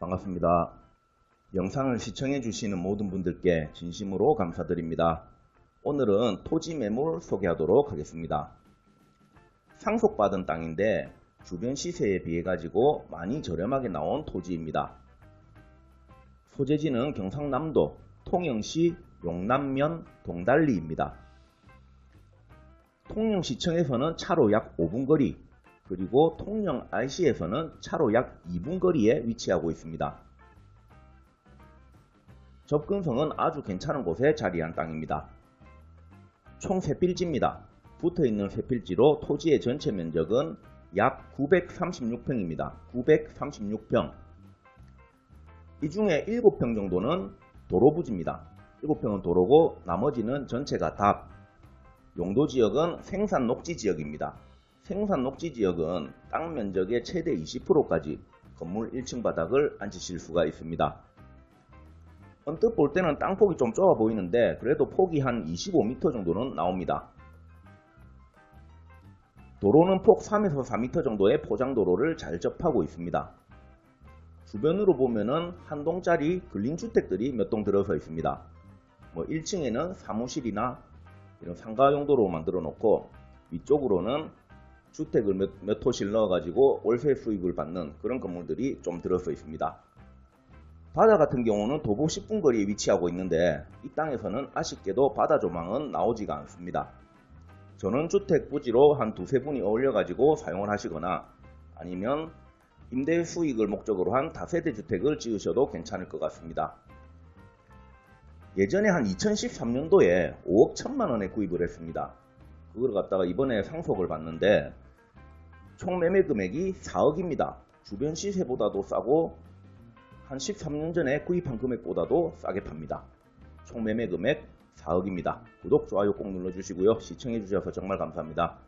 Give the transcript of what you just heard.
반갑습니다. 영상을 시청해 주시는 모든 분들께 진심으로 감사드립니다. 오늘은 토지 매물 소개하도록 하겠습니다. 상속받은 땅인데 주변 시세에 비해 가지고 많이 저렴하게 나온 토지입니다. 소재지는 경상남도 통영시 용남면 동달리입니다. 통영시청에서는 차로 약 5분 거리, 그리고 통영 RC에서는 차로 약 2분 거리에 위치하고 있습니다. 접근성은 아주 괜찮은 곳에 자리한 땅입니다. 총 3필지입니다. 붙어있는 3필지로 토지의 전체 면적은 약 936평입니다. 936평. 이 중에 7평 정도는 도로부지입니다. 7평은 도로고 나머지는 전체가 답. 용도 지역은 생산 녹지 지역입니다. 생산 녹지 지역은 땅 면적의 최대 20%까지 건물 1층 바닥을 앉히실 수가 있습니다. 언뜻 볼 때는 땅폭이 좀 좁아 보이는데 그래도 폭이 한 25m 정도는 나옵니다. 도로는 폭 3에서 4m 정도의 포장도로를 잘 접하고 있습니다. 주변으로 보면은 한 동짜리 근린주택들이 몇 동 들어서 있습니다. 뭐 1층에는 사무실이나 이런 상가 용도로 만들어 놓고 위쪽으로는 주택을 몇, 몇 호실 넣어가지고 월세 수입을 받는 그런 건물들이 좀 들어서 있습니다. 바다 같은 경우는 도보 10분 거리에 위치하고 있는데 이 땅에서는 아쉽게도 바다 조망은 나오지가 않습니다. 전원주택 부지로 한 두세 분이 어울려가지고 사용을 하시거나 아니면 임대 수익을 목적으로 한 다세대 주택을 지으셔도 괜찮을 것 같습니다. 예전에 한 2013년도에 5억 1천만 원에 구입을 했습니다. 그걸 갖다가 이번에 상속을 받는데 총 매매 금액이 4억입니다. 주변 시세보다도 싸고 한 13년 전에 구입한 금액보다도 싸게 팝니다. 총 매매 금액 4억입니다. 구독, 좋아요 꼭 눌러주시고요. 시청해주셔서 정말 감사합니다.